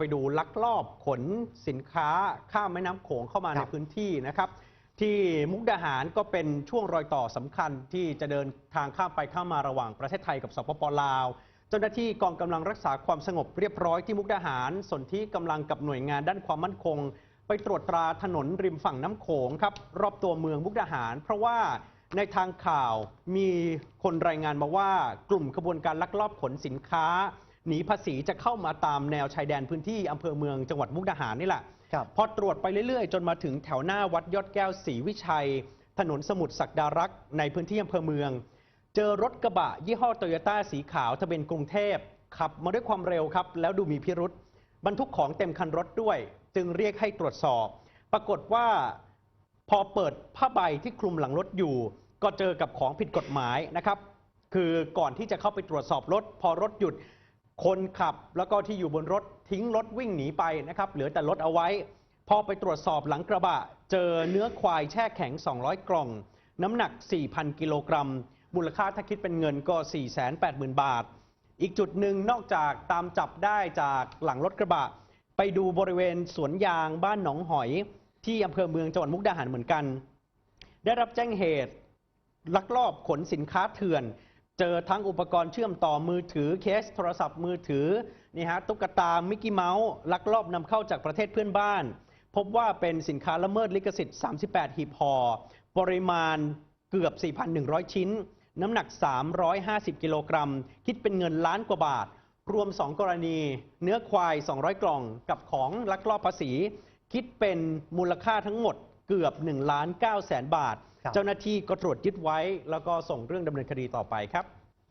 ไปดูลักลอบขนสินค้าข้ามแม่น้ำโขงเข้ามาคในรับพื้นที่นะครับ ที่มุกดาหารก็เป็นช่วงรอยต่อสำคัญที่จะเดินทางข้ามไปข้ามมาระหว่างประเทศไทยกับสปปลาว เจ้าหน้าที่กองกำลังรักษาความสงบเรียบร้อยที่มุกดาหารสนที่กำลังกับหน่วยงานด้านความมั่นคง ไปตรวจตราถนนริมฝั่งน้ำโขงครับรอบตัวเมืองมุกดาหาร เพราะว่าในทางข่าวมีคนรายงานมาว่ากลุ่มขบวนการลักลอบขนสินค้า หนีภาษีจะเข้ามาตามแนวชายแดนพื้นที่อำเภอเมืองจังหวัดมุกดาหารนี่แหละครับพอตรวจไปเรื่อยๆ จนมาถึงแถวหน้าวัดยอดแก้วศรีวิชัย ถนนสมุทรศักดารักษ์ในพื้นที่อำเภอเมือง เจอรถกระบะ ยี่ห้อโตโยต้าสีขาวทะเบียนกรุงเทพขับมาด้วยความเร็วครับ แล้วดูมีพิรุษบรรทุกของเต็มคันรถด้วย จึงเรียกให้ตรวจสอบ ปรากฏว่าพอเปิดผ้าใบที่คลุมหลังรถอยู่ ก็เจอกับของผิดกฎหมายนะครับ คือก่อนที่จะเข้าไปตรวจสอบรถ พอรถหยุด คนขับแล้วก็ที่อยู่บนรถทิ้งรถวิ่งหนีไปนะครับ เหลือแต่รถเอาไว้ พอไปตรวจสอบหลังกระบะ เจอเนื้อควายแช่แข็ง 200 กล่อง น้ำหนัก 4,000 กิโลกรัม มูลค่าถ้าคิดเป็นเงินก็ 480,000 บาท อีกจุดหนึ่งนอกจากตามจับได้จากหลังรถกระบะ ไปดูบริเวณสวนยางบ้านหนองหอย ที่อำเภอเมืองจังหวัดมุกดาหารเหมือนกัน ได้รับแจ้งเหตุลักลอบขนสินค้าเถื่อน เจอทั้งอุปกรณ์เชื่อมต่อมือถือเคสโทรศัพท์มือถือนี่ฮะตุ๊กตามิกกี้เมาส์ลักลอบนำเข้าจากประเทศเพื่อนบ้าน พบว่าเป็นสินค้าละเมิดลิขสิทธิ์ 38 หีบห่อปริมาณเกือบ 4,100 ชิ้น น้ำหนัก 350 กิโลกรัม คิดเป็นเงินล้านกว่าบาท รวม 2 กรณี เนื้อควาย 200 กล่อง กับของลักลอบภาษี คิดเป็นมูลค่าทั้งหมดเกือบ1ล้าน9แสนบาท เจ้าหน้าที่ก็ตรวจยึดไว้แล้วก็ส่งเรื่องดำเนินคดีต่อไปครับ